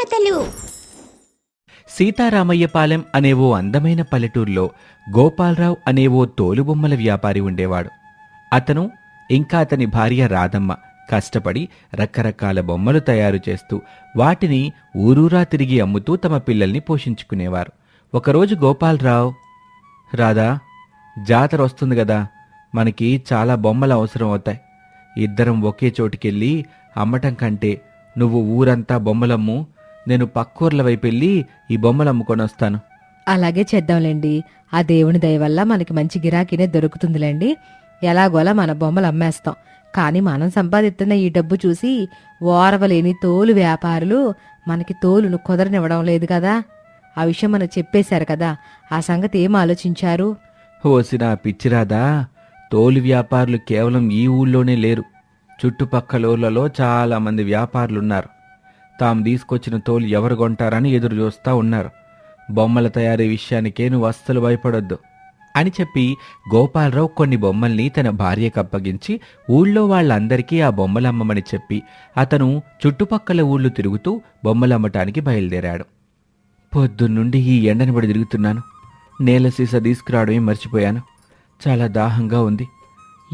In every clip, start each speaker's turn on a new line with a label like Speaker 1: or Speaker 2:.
Speaker 1: కథలు.
Speaker 2: సీతారామయ్యపాలెం అనే ఓ అందమైన పల్లెటూరులో గోపాలరావు అనే ఓ తోలుబొమ్మల వ్యాపారి ఉండేవాడు. అతను ఇంకా అతని భార్య రాధమ్మ కష్టపడి రకరకాల బొమ్మలు తయారు చేస్తూ వాటిని ఊరూరా తిరిగి అమ్ముతూ తమ పిల్లల్ని పోషించుకునేవారు. ఒకరోజు గోపాలరావు రాధా జాతర వస్తుంది కదా మనకి చాలా బొమ్మలు అవసరం అవుతాయి. ఇద్దరం ఒకే చోటుకెళ్ళి అమ్మటం కంటే నువ్వు ఊరంతా బొమ్మలమ్ము నేను పక్కూర్ల వైపు వెళ్ళి ఈ బొమ్మలు అమ్ముకొని వస్తాను.
Speaker 3: అలాగే చేద్దాంలేండి. ఆ దేవుని దయ వల్ల మనకి మంచి గిరాకీనే దొరుకుతుందిలేండి. ఎలాగోలా మన బొమ్మలు అమ్మేస్తాం. కానీ మనం సంపాదిస్తున్న ఈ డబ్బు చూసి ఓరవలేని తోలు వ్యాపారులు మనకి తోలును కుదరనివ్వడం లేదు కదా. ఆ విషయం మనకు చెప్పేశారు కదా. ఆ సంగతి ఏం ఆలోచించారు?
Speaker 2: ఓసిన పిచ్చిరాదా తోలు వ్యాపారులు కేవలం ఈ ఊళ్ళోనే లేరు. చుట్టుపక్కల ఊళ్ళలో చాలా మంది వ్యాపారులున్నారు. తాము తీసుకొచ్చిన తోలు ఎవరు కొంటారని ఎదురు చూస్తూ ఉన్నారు. బొమ్మల తయారీ విషయానికే నువ్వు అస్సలు భయపడొద్దు. అని చెప్పి గోపాలరావు కొన్ని బొమ్మల్ని తన భార్యకు అప్పగించి ఊళ్ళో వాళ్ళందరికీ ఆ బొమ్మలు అమ్మమని చెప్పి అతను చుట్టుపక్కల ఊళ్ళు తిరుగుతూ బొమ్మలు అమ్మటానికి బయలుదేరాడు. పొద్దున్నుండి ఈ ఎండని పడి తిరుగుతున్నాను. నేల సీసా తీసుకురావడమే మర్చిపోయాను. చాలా దాహంగా ఉంది.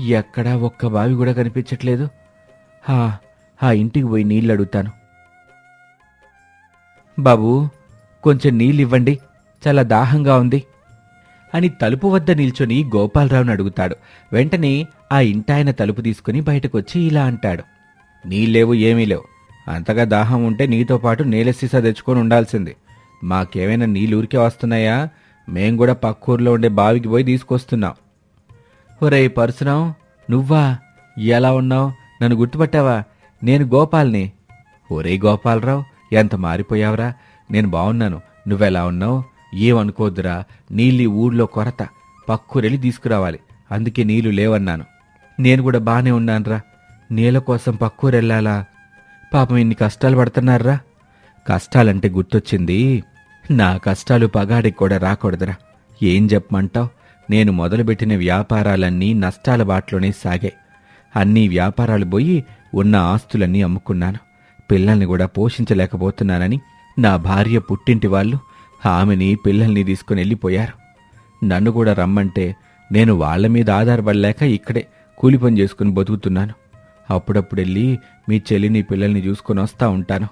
Speaker 2: ఎక్కడా ఒక్క బావి కూడా కనిపించట్లేదు. హా ఆ ఇంటికి పోయి నీళ్ళు అడుగుతాను. బాబు కొంచెం నీళ్ళు ఇవ్వండి చాలా దాహంగా ఉంది. అని తలుపు వద్ద నిల్చొని గోపాలరావుని అడుగుతాడు. వెంటనే ఆ ఇంటాయన తలుపు తీసుకుని బయటకొచ్చి ఇలా అంటాడు. నీళ్ళేవు ఏమీ లేవు. అంతగా దాహం ఉంటే నీతో పాటు నీళ్ళ సీసా తెచ్చుకొని ఉండాల్సింది. మాకేమైనా నీళ్ళూరికే వస్తున్నాయా? మేం కూడా పక్కూర్లో ఉండే బావికి పోయి తీసుకొస్తున్నాం. ఒరే పరశురాం నువ్వా? ఎలా ఉన్నావు? నన్ను గుర్తుపట్టావా? నేను గోపాల్ని. ఒరే గోపాలరావు ఎంత మారిపోయావరా? నేను బాగున్నాను నువ్వెలా ఉన్నావు? ఏమనుకోద్దురా? నీళ్ళు ఊళ్ళో కొరత. పక్కురెళ్ళి తీసుకురావాలి. అందుకే నీళ్ళు లేవన్నాను. నేను కూడా బానే ఉన్నానురా. నీళ్ళ కోసం పక్కూరెళ్ళాలా? పాపం ఇన్ని కష్టాలు పడుతున్నారా? కష్టాలంటే గుర్తొచ్చింది. నా కష్టాలు పగాడికి కూడా రాకూడదురా. ఏం చెప్పమంటావు? నేను మొదలుపెట్టిన వ్యాపారాలన్నీ నష్టాల బాటలోనే సాగాయి. అన్ని వ్యాపారాలు పోయి ఉన్న ఆస్తులన్నీ అమ్ముకున్నాను. పిల్లల్ని కూడా పోషించలేకపోతున్నానని నా భార్య పుట్టింటి వాళ్ళు ఆమెని పిల్లల్ని తీసుకుని వెళ్ళిపోయారు. నన్ను కూడా రమ్మంటే నేను వాళ్ళ మీద ఆధారపడలేక ఇక్కడే కూలి పని చేసుకుని బతుకుతున్నాను. అప్పుడప్పుడు వెళ్ళి మీ చెల్లిని పిల్లల్ని చూసుకొని వస్తా ఉంటాను.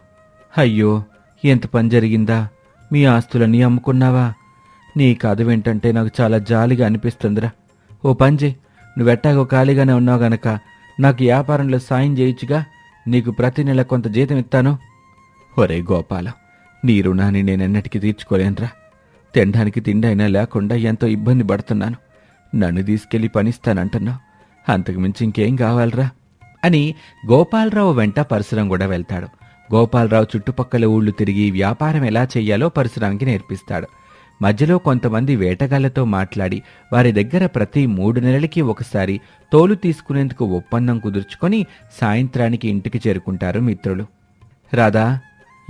Speaker 2: అయ్యో ఎంత పని జరిగిందా? మీ ఆస్తులన్నీ అమ్ముకున్నావా? నీ కథ వింటంటే నాకు చాలా జాలిగా అనిపిస్తుందిరా. ఓ పని నువ్వెట్టాగో ఖాళీగానే ఉన్నావు గనక నాకు వ్యాపారంలో సాయం చేయొచ్చుగా. నీకు ప్రతి నెల కొంత జీతం ఇస్తాను? ఒరే గోపాల నీ రుణాన్ని నేనెన్నటికీ తీర్చుకోలేనురా. తినడానికి తిండి అయినా లేకుండా ఎంతో ఇబ్బంది పడుతున్నాను. నన్ను తీసుకెళ్ళి పనిస్తానంటున్నావు. అంతకు మించి ఇంకేం కావాలరా? అని గోపాలరావు వెంట పరశురం కూడా వెళ్తాడు. గోపాలరావు చుట్టుపక్కల ఊళ్ళు తిరిగి వ్యాపారం ఎలా చెయ్యాలో పరశురాంకి నేర్పిస్తాడు. మధ్యలో కొంతమంది వేటగాళ్ళతో మాట్లాడి వారి దగ్గర ప్రతి మూడు నెలలకి ఒకసారి తోలు తీసుకునేందుకు ఒప్పందం కుదుర్చుకొని సాయంత్రానికి ఇంటికి చేరుకుంటారు మిత్రులు. రాధా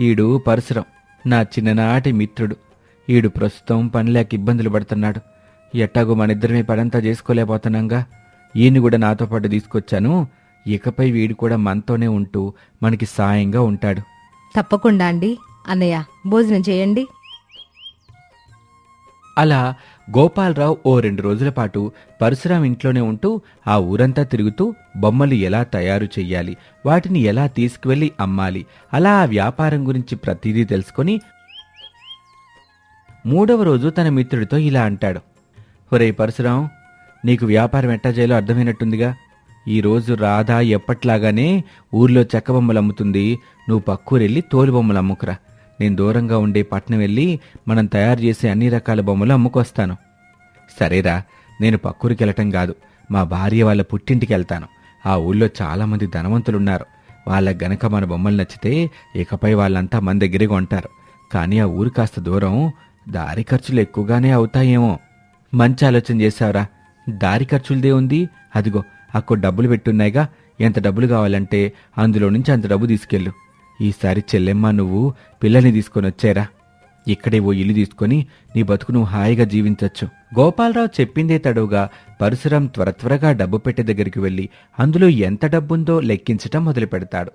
Speaker 2: ఈడు పరశురం నా చిన్ననాటి మిత్రుడు. ఈడు ప్రస్తుతం పనిలేక ఇబ్బందులు పడుతున్నాడు. ఎట్టాగో మనిద్దరమే పనంతా చేసుకోలేకపోతున్నాంగా. ఈయన్ని కూడా నాతో పాటు తీసుకొచ్చాను. ఇకపై వీడు కూడా మనతోనే ఉంటూ మనకి సాయంగా ఉంటాడు.
Speaker 3: తప్పకుండా అండి. అన్నయ్య భోజనం చేయండి.
Speaker 2: అలా గోపాలరావు ఓ రెండు రోజుల పాటు పరశురాం ఇంట్లోనే ఉంటూ ఆ ఊరంతా తిరుగుతూ బొమ్మలు ఎలా తయారు చెయ్యాలి వాటిని ఎలా తీసుకువెళ్ళి అమ్మాలి అలా ఆ వ్యాపారం గురించి ప్రతిదీ తెలుసుకొని మూడవ రోజు తన మిత్రుడితో ఇలా అంటాడు. ఒరే పరశురాం నీకు వ్యాపారం ఎట్టా చేయాలో అర్థమైనట్టుందిగా. ఈ రోజు రాధా ఎప్పట్లాగానే ఊర్లో చెక్క బొమ్మలు అమ్ముతుంది నువ్వు పక్కూరెళ్ళి తోలు బొమ్మలు అమ్ముకురా. నేను దూరంగా ఉండే పట్నం వెళ్ళి మనం తయారు చేసే అన్ని రకాల బొమ్మలు అమ్ముకొస్తాను. సరేరా నేను పక్కూరికి వెళ్ళటం కాదు మా భార్య వాళ్ళ పుట్టింటికి వెళ్తాను. ఆ ఊళ్ళో చాలామంది ధనవంతులున్నారు. వాళ్ళకి గనక మన బొమ్మలు నచ్చితే ఇకపై వాళ్ళంతా మన దగ్గరే కొంటారు. కానీ ఆ ఊరు కాస్త దూరం దారి ఖర్చులు ఎక్కువగానే అవుతాయేమో. మంచి ఆలోచన చేశావురా. దారి ఖర్చులదే ఉంది. అదిగో అక్కడ డబ్బులు పెట్టున్నాయిగా. ఎంత డబ్బులు కావాలంటే అందులో నుంచి అంత డబ్బు తీసుకెళ్ళు. ఈసారి చెల్లెమ్మ నువ్వు పిల్లల్ని తీసుకొని వచ్చారా? ఇక్కడే ఓ ఇల్లు తీసుకొని నీ బతుకు నువ్వు హాయిగా జీవించొచ్చు. గోపాలరావు చెప్పిందే తడవుగా పరశురాం త్వర త్వరగా డబ్బు పెట్టే దగ్గరికి వెళ్ళి అందులో ఎంత డబ్బుందో లెక్కించటం మొదలు పెడతాడు.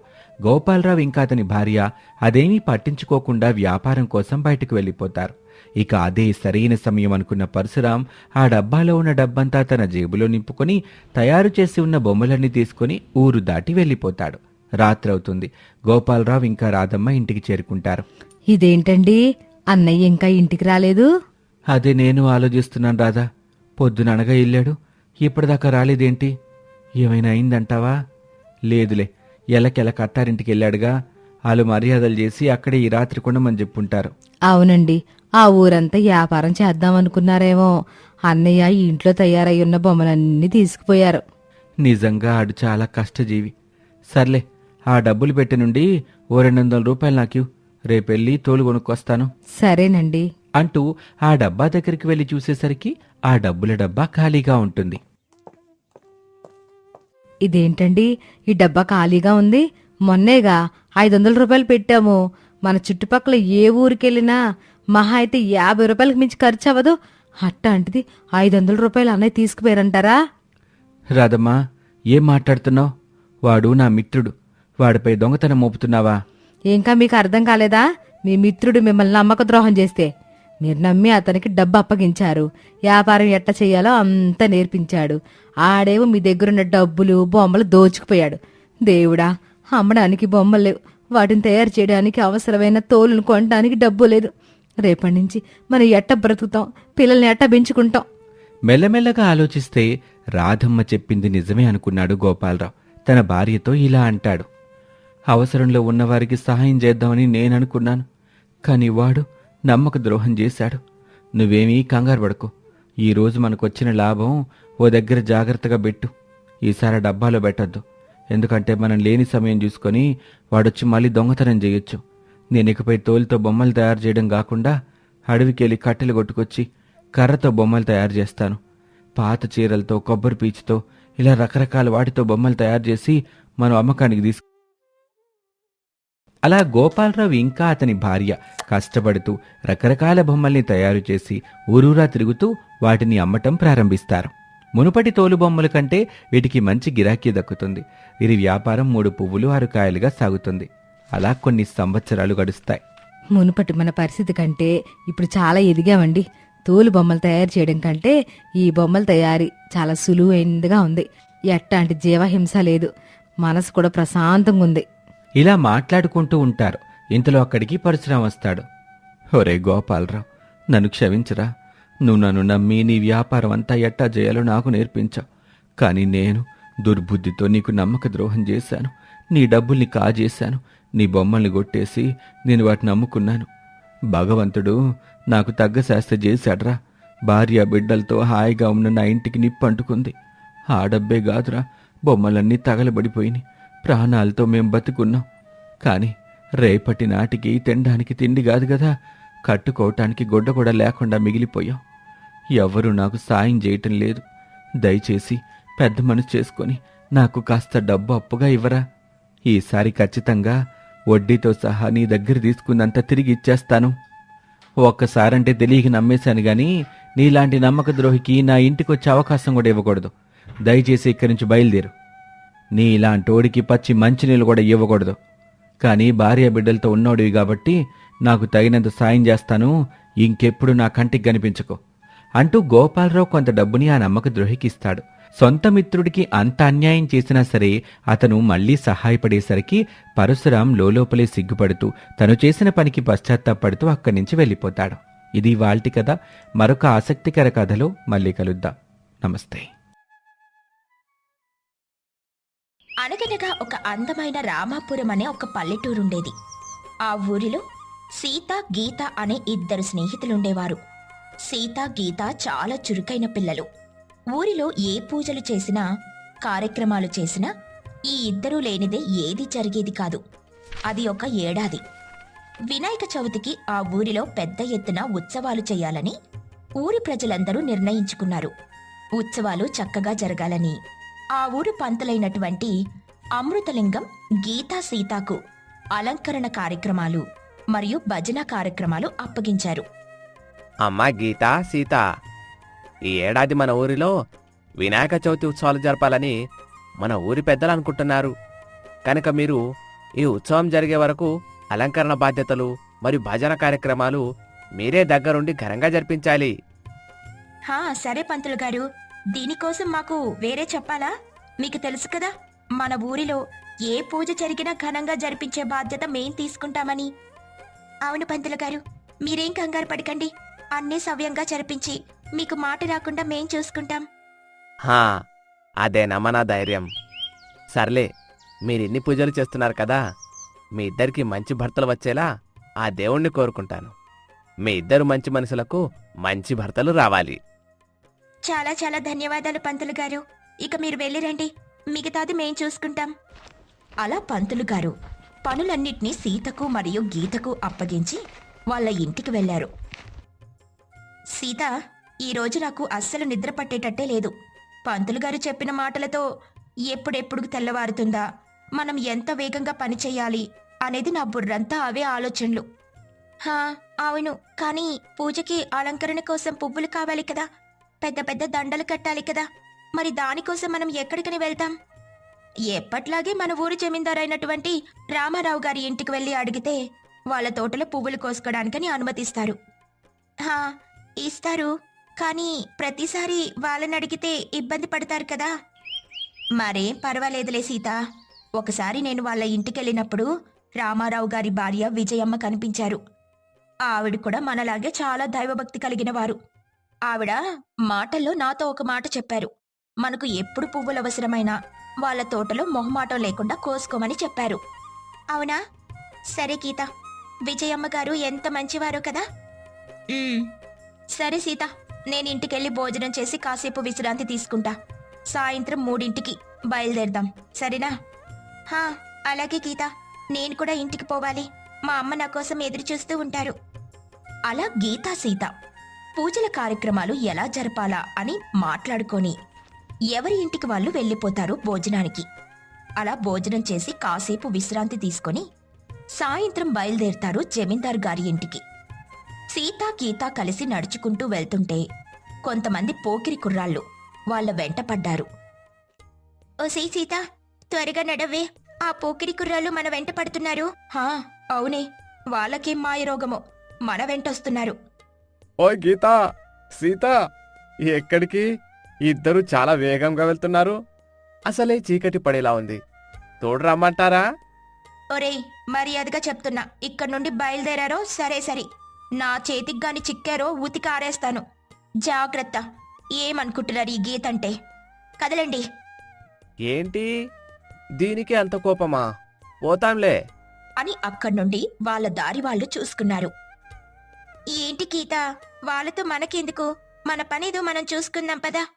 Speaker 2: గోపాలరావు ఇంకా అతని భార్య అదేమీ పట్టించుకోకుండా వ్యాపారం కోసం బయటకు వెళ్ళిపోతారు. ఇక అదే సరైన సమయం అనుకున్న పరశురాం ఆ డబ్బాలో ఉన్న డబ్బంతా తన జేబులో నింపుకొని తయారు చేసి ఉన్న బొమ్మలన్నీ తీసుకొని ఊరు దాటి వెళ్ళిపోతాడు. రాత్రవుతుంది. గోపాలరావు ఇంకా రాధమ్మ ఇంటికి చేరుకుంటారు.
Speaker 3: ఇదేంటండి? అన్నయ్య ఇంకా ఇంటికి రాలేదు?
Speaker 2: అదే నేను ఆలోచిస్తున్నాను రాధా. పొద్దున అనగా వెళ్ళాడు. ఇప్పటిదాకా రాలేదేంటి? ఏమైనా అయిందంటావా? లేదులే. ఎలకెలక అత్తారింటికి వెళ్ళాడుగా. వాళ్ళు మర్యాదలు చేసి అక్కడే ఈ రాత్రి కొండమని చెప్పుంటారు.
Speaker 3: అవునండి. ఆ ఊరంతా వ్యాపారం చేద్దాం అనుకున్నారేమో అన్నయ్య ఈ ఇంట్లో తయారై ఉన్న బొమ్మలన్నీ తీసుకుపోయారు.
Speaker 2: నిజంగా ఆడు చాలా కష్టజీవి. సర్లే ఆ డబ్బులు పెట్టి నుండి ఓ రెండు వందల రూపాయలు నాకు రేపెళ్ళి తోలు కొనుక్కొస్తాను.
Speaker 3: సరేనండి.
Speaker 2: అంటూ ఆ డబ్బా దగ్గరికి వెళ్ళి చూసేసరికి ఆ డబ్బుల డబ్బా ఖాళీగా ఉంటుంది.
Speaker 3: ఇదేంటండి? ఈ డబ్బా ఖాళీగా ఉంది. మొన్నేగా ఐదు వందల రూపాయలు పెట్టాము. మన చుట్టుపక్కల ఏ ఊరికెళ్ళినా మహా అయితే యాభై రూపాయలకు మించి ఖర్చు అవ్వదు. అట్టాంటిది ఐదు వందల రూపాయలు అన్నయ్య తీసుకుపోయారంటారా?
Speaker 2: రాదమ్మా ఏం మాట్లాడుతున్నావు? వాడు నా మిత్రుడు. వాడిపై దొంగతనం మోపుతున్నావా?
Speaker 3: ఇంకా మీకు అర్థం కాలేదా? మీ మిత్రుడు మిమ్మల్ని నమ్మక ద్రోహం చేస్తే. మీరు నమ్మి అతనికి డబ్బు అప్పగించారు. వ్యాపారం ఎట్ట చేయాలో అంతా నేర్పించాడు. ఆడేమో మీ దగ్గరున్న డబ్బులు బొమ్మలు దోచుకుపోయాడు. దేవుడా అమ్మడానికి బొమ్మలు లేవు. వాటిని తయారు చేయడానికి అవసరమైన తోలును కొనడానికి డబ్బు లేదు. రేపటి నుంచి మనం ఎట్ట బ్రతుకుతాం? పిల్లల్ని ఎట్ట పెంచుకుంటాం?
Speaker 2: మెల్లమెల్లగా ఆలోచిస్తే రాధమ్మ చెప్పింది నిజమే అనుకున్నాడు గోపాలరావు. తన భార్యతో ఇలా అంటాడు. అవసరంలో ఉన్నవారికి సహాయం చేద్దామని నేననుకున్నాను. కానీ వాడు నమ్మక ద్రోహం చేశాడు. నువ్వేమీ కంగారు పడకు. ఈరోజు మనకొచ్చిన లాభం ఓ దగ్గర జాగ్రత్తగా పెట్టు. ఈసారి డబ్బాలో పెట్టద్దు. ఎందుకంటే మనం లేని సమయం చూసుకొని వాడొచ్చి మళ్ళీ దొంగతనం చేయొచ్చు. నేను ఇకపై తోలుతో బొమ్మలు తయారు చేయడం కాకుండా అడవికి వెళ్ళి కట్టెలు కొట్టుకొచ్చి కర్రతో బొమ్మలు తయారు చేస్తాను. పాత చీరలతో కొబ్బరి పీచుతో ఇలా రకరకాల వాటితో బొమ్మలు తయారు చేసి మనం అమ్మకానికి తీసుకు అలా గోపాలరావు ఇంకా అతని భార్య కష్టపడుతూ రకరకాల బొమ్మల్ని తయారు చేసి ఊరూరా తిరుగుతూ వాటిని అమ్మటం ప్రారంభిస్తారు. మునుపటి తోలుబొమ్మల కంటే వీటికి మంచి గిరాకీ దక్కుతుంది. వీరి వ్యాపారం మూడు పువ్వులు ఆరు కాయలుగా సాగుతుంది. అలా కొన్ని సంవత్సరాలు గడుస్తాయి.
Speaker 3: మునుపటి మన పరిస్థితి కంటే ఇప్పుడు చాలా ఎదిగామండి. తోలు బొమ్మలు తయారు చేయడం కంటే ఈ బొమ్మల తయారీ చాలా సులువైనదిగా ఉంది. ఎట్టాంటి జీవహింస లేదు. మనసు కూడా ప్రశాంతంగా ఉంది.
Speaker 2: ఇలా మాట్లాడుకుంటూ ఉంటారు. ఇంతలో అక్కడికి పరశురాం వస్తాడు. ఒరే గోపాలరావు నన్ను క్షమించరా. నువ్వు నన్ను నమ్మి నీ వ్యాపారం అంతా ఎట్టా చేయాలో నాకు నేర్పించావు కానీ నేను దుర్బుద్ధితో నీకు నమ్మక ద్రోహం చేశాను. నీ డబ్బుల్ని కాజేశాను. నీ బొమ్మల్ని కొట్టేసి నేను వాటిని అమ్ముకున్నాను భగవంతుడు నాకు తగ్గ శాస్త్ర చేశాడ్రా. భార్య బిడ్డలతో హాయిగా ఉన్న నా ఇంటికి నిప్పు అంటుకుంది ఆ డబ్బే కాదురా బొమ్మలన్నీ తగలబడిపోయినాయి. ప్రాణాలతో మేం బతుకున్నాం. కానీ రేపటి నాటికి తినడానికి తిండి కాదు కదా. కట్టుకోవటానికి గుడ్డ కూడా లేకుండా మిగిలిపోయాం. ఎవ్వరూ నాకు సాయం చేయటం లేదు. దయచేసి పెద్ద మనసు చేసుకొని నాకు కాస్త డబ్బు అప్పుగా ఇవ్వరా. ఈసారి ఖచ్చితంగా వడ్డీతో సహా నీ దగ్గర తీసుకున్నంత తిరిగి ఇచ్చేస్తాను. ఒక్కసారంటే తెలియక నమ్మేశాను గాని నీలాంటి నమ్మక ద్రోహికి నా ఇంటికి వచ్చే అవకాశం కూడా ఇవ్వకూడదు. దయచేసి ఇక్కడి నుంచి బయలుదేరు. నీ ఇలాంటోడికి పచ్చి మంచినీళ్ళు కూడా ఇవ్వకూడదు. కానీ భార్య బిడ్డలతో ఉన్నోడివి కాబట్టి నాకు తగినంత సాయం చేస్తాను. ఇంకెప్పుడు నా కంటికి కనిపించకు. అంటూ గోపాలరావు కొంత డబ్బుని ఆ నమ్మక ద్రోహికి ఇస్తాడు. సొంత మిత్రుడికి అంత అన్యాయం చేసినా సరే అతను మళ్ళీ సహాయపడేసరికి పరశురాం లోపలే సిగ్గుపడుతూ తను చేసిన పనికి పశ్చాత్తాపడుతూ అక్కడి నుంచి వెళ్ళిపోతాడు. ఇది వాల్టి కథ. మరొక ఆసక్తికర కథలో మళ్ళీ కలుద్దాం. నమస్తే.
Speaker 1: అనగనగా ఒక అందమైన రామాపురం అనే ఒక పల్లెటూరుండేది. ఆ ఊరిలో సీత గీత అనే ఇద్దరు స్నేహితులుండేవారు. సీత గీత చాలా చురుకైన పిల్లలు. ఊరిలో ఏ పూజలు చేసినా కార్యక్రమాలు చేసినా ఈ ఇద్దరూ లేనిదే ఏది జరిగేది కాదు. అది ఒక ఏడాది. వినాయక చవితికి ఆ ఊరిలో పెద్ద ఎత్తున ఉత్సవాలు చేయాలని ఊరి ప్రజలందరూ నిర్ణయించుకున్నారు. ఉత్సవాలు చక్కగా జరగాలని. ఆ ఊరు పంతులైనటువంటి అమృతలింగం గీతా సీతాకు అలంకరణ కార్యక్రమాలు మరియు భజన కార్యక్రమాలు అప్పగించారు.
Speaker 4: అమ్మా గీత సీత ఈ ఏడాది మన ఊరిలో వినాయక చవితి ఉత్సవాలు జరపాలని మన ఊరి పెద్దలు అనుకుంటున్నారు. కనుక మీరు ఈ ఉత్సవం జరిగే వరకు అలంకరణ బాధ్యతలు మరియు భజన కార్యక్రమాలు మీరే దగ్గరుండి ఘనంగా జరిపించాలి.
Speaker 1: హా సరే పంతులు గారు. దీనికోసం మాకు వేరే చెప్పాలా? మీకు తెలుసు కదా? మన ఊరిలో ఏ పూజ జరిగినా ఘనంగా జరిపించే బాధ్యత మేం తీసుకుంటామని. అవును పంతులు గారు మీరేం కంగారు పడకండి. అన్నీ సవ్యంగా జరిపించి మీకు మాట రాకుండా మేం చూసుకుంటాం.
Speaker 4: హా అదే నమ్మనా ధైర్యం. సర్లే మీరిన్ని పూజలు చేస్తున్నారు కదా మీ ఇద్దరికి మంచి భర్తలు వచ్చేలా ఆ దేవుణ్ణి కోరుకుంటాను. మీ ఇద్దరు మంచి మనుషులకు మంచి భర్తలు రావాలి.
Speaker 1: చాలా చాలా ధన్యవాదాలు పంతులు గారు. ఇక మీరు వెళ్ళిరండి మిగతాది మేం చూసుకుంటాం. అలా పంతులు గారు పనులన్నిటినీ సీతకు మరియు గీతకు అప్పగించి వాళ్ళ ఇంటికి వెళ్ళారు సీత ఈరోజు నాకు అస్సలు నిద్ర పట్టేటట్టే లేదు. పంతులు గారు చెప్పిన మాటలతో ఎప్పుడెప్పుడు తెల్లవారుతుందా? మనం ఎంత వేగంగా పని చేయాలి అనేది నా బుర్రంతా అవే ఆలోచనలు. హా అవును కానీ పూజకి అలంకరణ కోసం పువ్వులు కావాలి కదా. పెద్ద పెద్ద దండలు కట్టాలి కదా. మరి దానికోసం మనం ఎక్కడికని వెళ్తాం? ఎప్పట్లాగే మన ఊరు జమీందారైనటువంటి రామారావు గారి ఇంటికి వెళ్ళి అడిగితే వాళ్ళ తోటలో పువ్వులు కోసుకోవడానికని అనుమతిస్తారు. హా ఇస్తారు. కానీ ప్రతిసారి వాళ్ళని అడిగితే ఇబ్బంది పడతారు కదా. మరేం పర్వాలేదులే సీత. ఒకసారి నేను వాళ్ళ ఇంటికెళ్ళినప్పుడు రామారావు గారి భార్య విజయమ్మ కనిపించారు. ఆవిడ కూడా మనలాగే చాలా దైవభక్తి కలిగిన వారు. ఆవిడ మాటల్లో నాతో ఒక మాట చెప్పారు. మనకు ఎప్పుడు పువ్వులు అవసరమైనా వాళ్ళ తోటలో మొహమాటం లేకుండా కోసుకోమని చెప్పారు. అవునా? సరే గీత విజయమ్మ గారు ఎంత మంచివారో కదా? సరే సీత నేను ఇంటికెళ్ళి భోజనం చేసి కాసేపు విశ్రాంతి తీసుకుంటా. సాయంత్రం మూడింటికి బయలుదేరదాం. సరేనా? హా అలాగే గీత నేను కూడా ఇంటికి పోవాలి. మా అమ్మ నా కోసం ఎదురు చూస్తూ ఉంటారు. అలా గీతా సీత పూజల కార్యక్రమాలు ఎలా జరపాలా అని మాట్లాడుకొని ఎవరి ఇంటికి వాళ్ళు వెళ్ళిపోతారు భోజనానికి? అలా భోజనం చేసి కాసేపు విశ్రాంతి తీసుకొని సాయంత్రం బయలుదేరుతారు జమీందారు గారి ఇంటికి. సీత గీత కలిసి నడుచుకుంటూ వెళ్తుంటే కొంతమంది పోకిరి కుర్రాళ్ళు వాళ్ళ వెంట పడ్డారు. ఓసే సీత త్వరగా నడవే. ఆ పోకిరి కుర్రాళ్ళు మన వెంట పడుతున్నారు. హా అవునే. వాళ్ళకేం మాయరోగమో. మన వెంటొస్తున్నారు.
Speaker 4: ఓయ్ గీత సీత ఎక్కడికి? ఇద్దరు చాలా వేగంగా వెళ్తున్నారు. అసలే చీకటి పడేలా ఉంది. తోడు రమ్మంటారా?
Speaker 1: ఒరేయ్ మర్యాదగా చెప్తున్నా. ఇక్కడి నుండి బయలుదేరారో సరే సరే. నా చేతికి గాని చిక్కారో ఉతికి ఆరేస్తాను. జాగ్రత్త. ఏమనుకుంటున్నారు ఈ గీతంటే? కదలండి.
Speaker 4: ఏంటి? దీనికి అంత కోపమా? పోతాంలే.
Speaker 1: అని అక్కడి నుండి వాళ్ళ దారి వాళ్ళు చూసుకున్నారు. ఏంటి గీత? వాళ్ళతో మనకెందుకు? మన పనేదో మనం చూసుకుందాం పదా.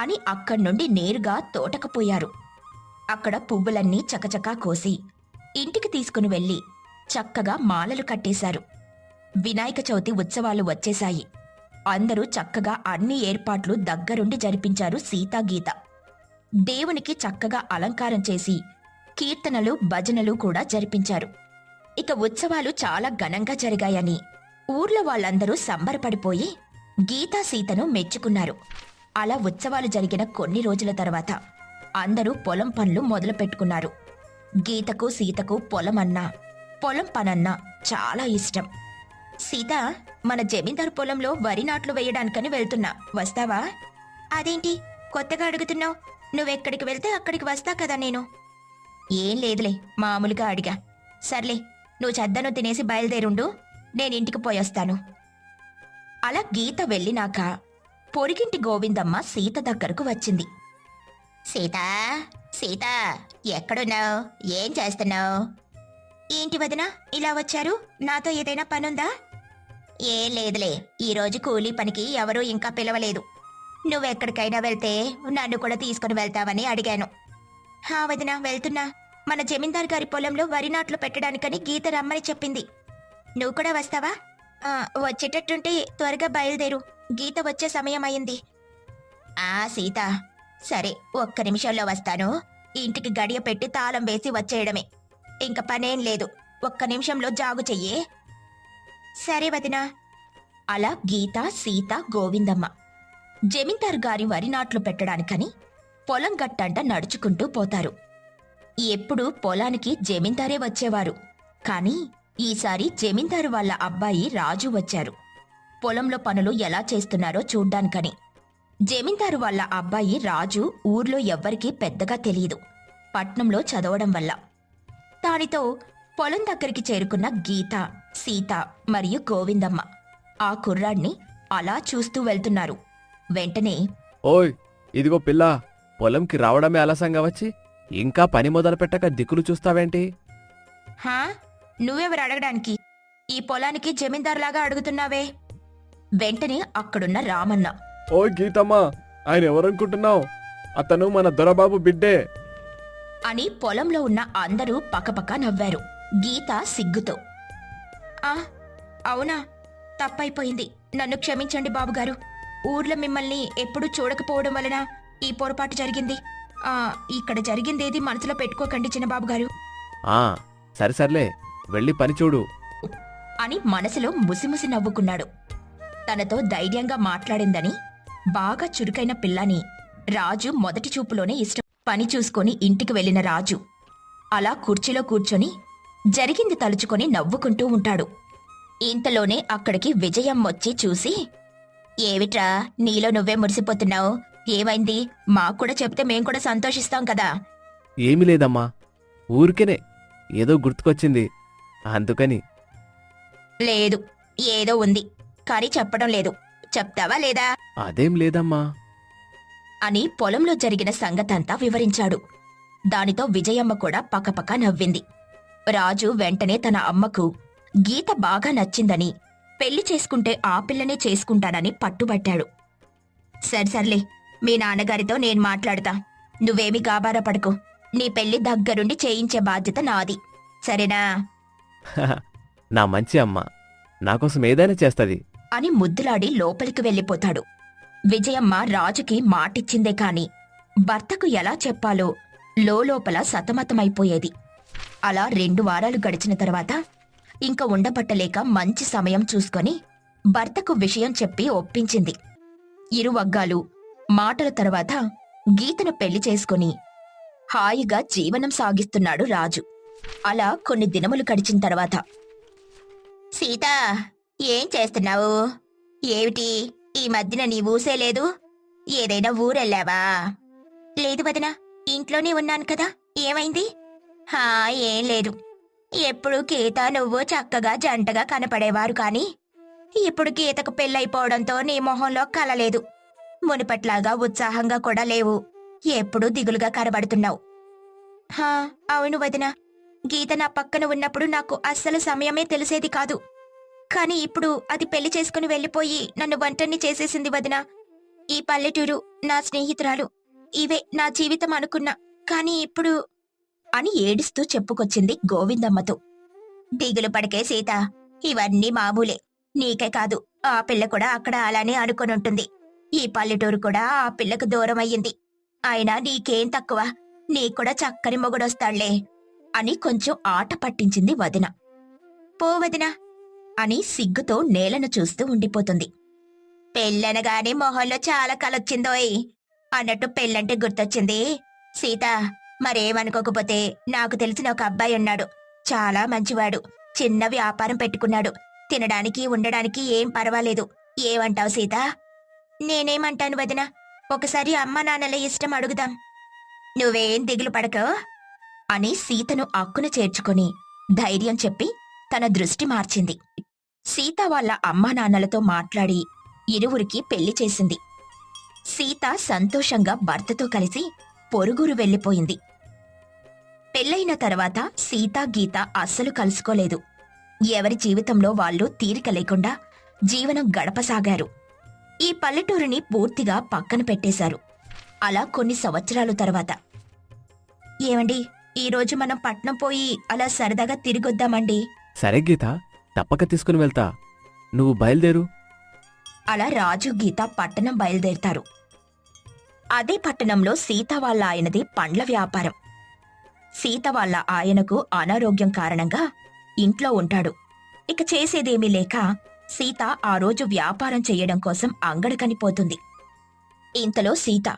Speaker 1: అని అక్కడి నుండి నేరుగా తోటకపోయారు అక్కడ పువ్వులన్నీ చకచకా కోసి ఇంటికి తీసుకుని వెళ్ళి చక్కగా మాలలు కట్టేశారు. వినాయక చవితి ఉత్సవాలు వచ్చేశాయి. అందరూ చక్కగా అన్ని ఏర్పాట్లు దగ్గరుండి జరిపించారు సీతాగీత. దేవునికి చక్కగా అలంకారం చేసి కీర్తనలు భజనలు కూడా జరిపించారు. ఇక ఉత్సవాలు చాలా ఘనంగా జరిగాయని ఊర్లో వాళ్ళందరూ సంబరపడిపోయి గీతా సీతను మెచ్చుకున్నారు. అలా ఉత్సవాలు జరిగిన కొన్ని రోజుల తర్వాత అందరూ పొలం పనులు మొదలు పెట్టుకున్నారు గీతకు సీతకు పొలం అన్నా పొలం పనన్నా చాలా ఇష్టం. సీత మన జమీందారు పొలంలో వరి నాట్లు వేయడానికని వెళ్తున్నా. వస్తావా? అదేంటి? కొత్తగా అడుగుతున్నావు. నువ్వెక్కడికి వెళ్తే అక్కడికి వస్తా కదా నేను. ఏం లేదులే మామూలుగా అడిగా. సర్లే నువ్వు చెద్దను తినేసి బయలుదేరుండు. నేను ఇంటికి పోయొస్తాను. అలా గీత వెళ్ళినాక పొరిగింటి గోవిందమ్మ సీత దగ్గరకు వచ్చింది. సీత సీత ఎక్కడున్నావు? ఏం చేస్తున్నావు? ఏంటి వదిన ఇలా వచ్చారు? నాతో ఏదైనా పనుందా? ఏం లేదులే ఈరోజు కూలీ పనికి ఎవరూ ఇంకా పిలవలేదు. నువ్వెక్కడికైనా వెళ్తే నన్ను కూడా తీసుకుని వెళ్తావని అడిగాను. హా వదిన వెళ్తున్నా. మన జమీందార్ గారి పొలంలో వరి నాట్లు పెట్టడానికని గీత రమ్మని చెప్పింది. నువ్వు కూడా వస్తావా? వచ్చేటట్టుంటే త్వరగా బయలుదేరు. గీత వచ్చే సమయం అయింది ఆ సీత సరే ఒక్క నిమిషంలో వస్తాను. ఇంటికి గడియ పెట్టి తాళం వేసి వచ్చేయడమే. ఇంక పనేం లేదు. ఒక్క నిమిషంలో జాగు చెయ్యే. సరే వదినా. అలా గీత సీత గోవిందమ్మ జమీందార్ గారి వరి నాట్లు పెట్టడానికని పొలం గట్టంట నడుచుకుంటూ పోతారు. ఎప్పుడు పొలానికి జమీందారే వచ్చేవారు. కానీ ఈసారి జమీందారు వాళ్ళ అబ్బాయి రాజు వచ్చారు. పొలంలో పనులు ఎలా చేస్తున్నారో చూడ్డానికని. జమీందారు వాళ్ళ అబ్బాయి రాజు ఊర్లో ఎవ్వరికీ పెద్దగా తెలియదు పట్నంలో చదవడం వల్ల. దానితో పొలం దగ్గరికి చేరుకున్న గీత సీత మరియు గోవిందమ్మ ఆ కుర్రాడిని అలా చూస్తూ వెళ్తున్నారు. వెంటనే
Speaker 4: ఓయ్ ఇదిగో పిల్ల పొలంకి రావడమే ఆలస్యంగా వచ్చి ఇంకా పని మొదలు పెట్టక దిక్కులు చూస్తావేంటి?
Speaker 1: హా? నువ్వెవరు అడగడానికి? ఈ పొలానికి జమీందారులాగా అడుగుతున్నావే. వెంటనే అక్కడున్న రామన్న.
Speaker 4: ఓ గీతమ్మా ఆయన ఎవరనుకుంటున్నావు? అతను మన దొరబాబు బిడ్డే.
Speaker 1: అని పొలంలో ఉన్న అందరూ పకపక నవ్వారు. గీత సిగ్గుతో. ఆ అవునా? తప్పైపోయింది. నన్ను క్షమించండి బాబుగారు. ఊర్లో మిమ్మల్ని ఎప్పుడూ చూడకపోవడం వలన ఈ పొరపాటు జరిగింది. ఆ ఇక్కడ జరిగిందేది మనసులో పెట్టుకోకండి చిన్నబాబుగారు.
Speaker 4: ఆ సరే సర్లే వెళ్ళి పని చూడు.
Speaker 1: అని మనసులో ముసిముసి నవ్వుకున్నాడు. తనతో ధైర్యంగా మాట్లాడిందని బాగా చురుకైన పిల్లని రాజు మొదటి చూపులోనే ఇష్టం. పని చూసుకొని ఇంటికి వెళ్ళిన రాజు అలా కుర్చీలో కూర్చొని జరిగింది తలుచుకొని నవ్వుకుంటూ ఉంటాడు. ఇంతలోనే అక్కడికి విజయం వచ్చి చూసి ఏమిట్రా నీలో నువ్వే మురిసిపోతున్నావు? ఏమైంది? మాకు కూడా చెప్తే మేం కూడా సంతోషిస్తాం కదా.
Speaker 4: ఏమీ లేదమ్మా ఊరికేనే ఏదో గుర్తుకొచ్చింది అందుకని.
Speaker 1: లేదు ఏదో ఉంది. కానీ చెప్పడం లేదు. చెప్తావా లేదా?
Speaker 4: అదేం లేదమ్మా.
Speaker 1: అని పొలంలో జరిగిన సంగతంతా వివరించాడు. దానితో విజయమ్మ కూడా పకపక నవ్వింది. రాజు వెంటనే తన అమ్మకు గీత బాగా నచ్చిందని పెళ్ళి చేసుకుంటే ఆ పిల్లనే చేసుకుంటానని పట్టుబట్టాడు. సరే సర్లే మీ నాన్నగారితో నేను మాట్లాడతా. నువ్వేమీ గాబారా పడుకో. నీ పెళ్ళి దగ్గరుండి చేయించే బాధ్యత నాది. సరేనా?
Speaker 4: నా మంచి అమ్మ. నాకోసం ఏదైనా చేస్తది.
Speaker 1: అని ముద్దులాడి లోపలికి వెళ్ళిపోతాడు. విజయమ్మ రాజుకి మాటిచ్చిందే కాని భర్తకు ఎలా చెప్పాలో లోలోపల సతమతమైపోయేది. అలా రెండు వారాలు గడిచిన తర్వాత ఇంక ఉండబట్టలేక మంచి సమయం చూసుకొని భర్తకు విషయం చెప్పి ఒప్పించింది. ఇరు వగ్గాలు మాటల తర్వాత గీతను పెళ్ళి చేసుకుని హాయిగా జీవనం సాగిస్తున్నాడు రాజు. అలా కొన్ని దినములు గడిచిన తర్వాత సీత! ఏం చేస్తున్నావు? ఏమిటి? ఈ మధ్యన నీ ఊసే లేదు? ఏదైనా ఊరెళ్ళావా? లేదు వదినా ఇంట్లోనే ఉన్నాను కదా ఏమైంది? హా ఏం లేదు. ఎప్పుడు గీత నువ్వు చక్కగా జంటగా కనపడేవారు కాని ఇప్పుడు గీతకు పెళ్ళైపోవడంతో నీ మొహంలో కలలేదు మునుపట్లాగా ఉత్సాహంగా కూడా లేవు. ఎప్పుడూ దిగులుగా కనబడుతున్నావు. హా అవును వదినా. గీత నా పక్కన ఉన్నప్పుడు నాకు అస్సలు సమయమే తెలిసేది కాదు. కానీ ఇప్పుడు అది పెళ్ళి చేసుకుని వెళ్ళిపోయి నన్ను వంటని చేసేసింది వదిన. ఈ పల్లెటూరు నా స్నేహితురాలు. ఇవే నా జీవితం అనుకున్నా. కానీ ఇప్పుడు అని ఏడుస్తూ చెప్పుకొచ్చింది గోవిందమ్మతో. దిగులు పడకే సీత. ఇవన్నీ మామూలే. నీకే కాదు. ఆ పిల్ల కూడా అక్కడ అలానే అనుకునుంటుంది ఈ పల్లెటూరు కూడా ఆ పిల్లకు దూరం అయ్యింది. అయినా నీకేం తక్కువ. నీకూడా చక్కని మొగుడొస్తాళ్ళే అని కొంచెం ఆట పట్టించింది వదిన. పో వదినా. అని సిగ్గుతో నేలను చూస్తూ ఉండిపోతుంది. పెళ్ళనగానే మొహంలో చాలా కలొచ్చిందోయ్. అన్నట్టు పెళ్ళంటే గుర్తొచ్చింది. సీత మరేమనుకోకపోతే నాకు తెలిసిన ఒక అబ్బాయి ఉన్నాడు. చాలా మంచివాడు. చిన్న వ్యాపారం పెట్టుకున్నాడు. తినడానికి ఉండడానికి ఏం పర్వాలేదు. ఏమంటావు సీత? నేనేమంటాను వదిన? ఒకసారి అమ్మ నాన్నల ఇష్టం అడుగుదాం. నువ్వేం దిగులు పడకో. అని సీతను అక్కున చేర్చుకుని ధైర్యం చెప్పి తన దృష్టి మార్చింది. సీత వాళ్ళ అమ్మా నాన్నలతో మాట్లాడి ఇరువురికి పెళ్ళి చేసింది. సీత సంతోషంగా భర్తతో కలిసి పొరుగురు వెళ్ళిపోయింది. పెళ్ళైన తర్వాత సీత గీత అస్సలు కలుసుకోలేదు. ఎవరి జీవితంలో వాళ్ళు తీరిక లేకుండా జీవనం గడపసాగారు. ఈ పల్లెటూరిని పూర్తిగా పక్కన పెట్టేశారు. అలా కొన్ని సంవత్సరాలు తర్వాత. ఏమండి ఈరోజు మనం పట్నం పోయి అలా సరదాగా తిరిగొద్దామండి?
Speaker 4: సరే గీత తప్పక తీసుకుని వెళ్తా. నువ్వు బయలుదేరు.
Speaker 1: అలా రాజు గీత పట్టణం బయలుదేరతారు. అదే పట్టణంలో సీత వాళ్ళ ఆయనది పండ్ల వ్యాపారం. సీత వాళ్ళ ఆయనకు అనారోగ్యం కారణంగా ఇంట్లో ఉంటాడు. ఇక చేసేదేమీ లేక సీత ఆ రోజు వ్యాపారం చెయ్యడం కోసం అంగడికని పోతుంది. ఇంతలో సీత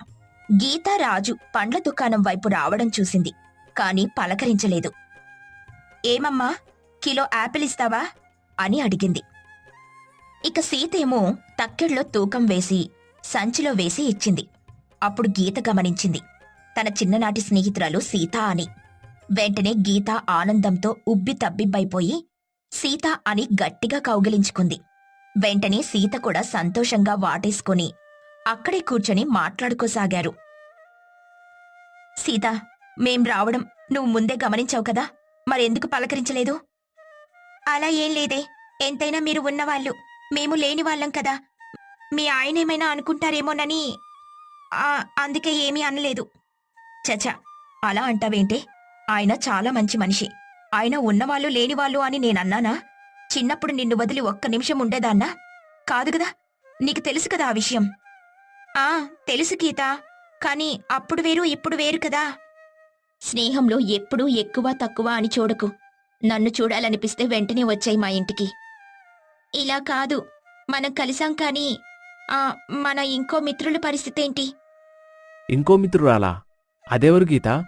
Speaker 1: గీత రాజు పండ్ల దుకాణం వైపు రావడం చూసింది కాని పలకరించలేదు. ఏమమ్మా కిలో యాపిల్ ఇస్తావా? అని అడిగింది. ఇక సీతేమో తక్కెడ్లో తూకం వేసి సంచిలో వేసి ఇచ్చింది. అప్పుడు గీత గమనించింది. తన చిన్ననాటి స్నేహితురాలు సీత అని. వెంటనే గీత ఆనందంతో ఉబ్బి తబ్బిబ్బైపోయి సీత అని గట్టిగా కౌగిలించుకుంది. వెంటనే సీత కూడా సంతోషంగా వాటేసుకుని అక్కడే కూర్చొని మాట్లాడుకోసాగారు. సీత మేం రావడం నువ్వు ముందే గమనించావు కదా? మరెందుకు పలకరించలేదు? అలా ఏం లేదే. ఎంతైనా మీరు ఉన్నవాళ్ళు. మేము లేని వాళ్ళం కదా. మీ ఆయనేమైనా అనుకుంటారేమోనని అందుకే ఏమీ అనలేదు. చచా అలా అంటావేంటే? ఆయన చాలా మంచి మనిషి. ఆయన ఉన్నవాళ్ళు లేనివాళ్ళు అని నేనన్నానా? చిన్నప్పుడు నిన్ను వదిలి ఒక్క నిమిషం ఉండేదాన్నా? కాదు కదా నీకు తెలుసు కదా ఆ విషయం? ఆ తెలుసు గీత కానీ అప్పుడు వేరు ఇప్పుడు వేరు కదా. స్నేహంలో ఎప్పుడూ ఎక్కువ తక్కువ అని చూడకు. నన్ను చూడాలనిపిస్తే వెంటనే వచ్చాయి మా ఇంటికి. ఇలా కాదు మనం కలిసాం కానీ ఆ మన ఇంకో మిత్రుల పరిస్థితి ఏంటి?
Speaker 4: ఇంకో మిత్రురాలా? అదెవరు గీత?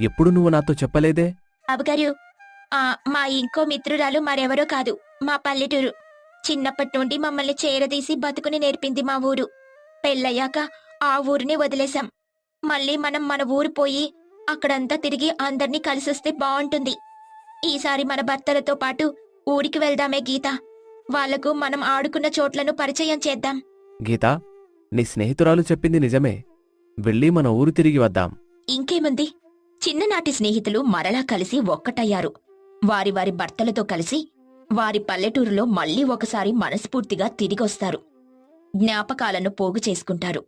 Speaker 4: ఎప్పుడు నువ్వు నాతో చెప్పలేదే?
Speaker 1: అబగారు ఆ మా ఇంకో మిత్రురాలు మరెవరో కాదు మా పల్లెటూరు. చిన్నప్పటి నుండి మమ్మల్ని చేరదీసి బతుకుని నేర్పింది మా ఊరు. పెళ్ళయ్యాక ఆ ఊరిని వదిలేశాం. మళ్ళీ మనం మన ఊరు పోయి అక్కడంతా తిరిగి అందర్నీ కలిసొస్తే బావుంటుంది. ఈసారి మన భర్తలతో పాటు ఊరికి వెళ్దామే గీత. వాళ్ళకు మనం ఆడుకున్న చోట్లను పరిచయం చేద్దాం.
Speaker 4: గీత నీ స్నేహితురాలు చెప్పింది నిజమే. వెళ్ళి మన ఊరు తిరిగి వద్దాం.
Speaker 1: ఇంకేముంది? చిన్ననాటి స్నేహితులు మరలా కలిసి ఒక్కటయ్యారు. వారి వారి భర్తలతో కలిసి వారి పల్లెటూరులో మళ్ళీ ఒకసారి మనస్ఫూర్తిగా తిరిగొస్తారు. జ్ఞాపకాలను పోగు చేసుకుంటారు.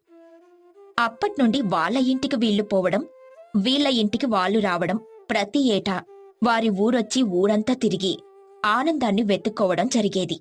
Speaker 1: అప్పట్నుండి వాళ్ళ ఇంటికి వీళ్ళు పోవడం వీళ్ళ ఇంటికి వాళ్ళు రావడం ప్రతి ఏటా వారి ఊరొచ్చి ఊరంతా తిరిగి ఆనందాన్ని వెతుక్కోవడం జరిగేది.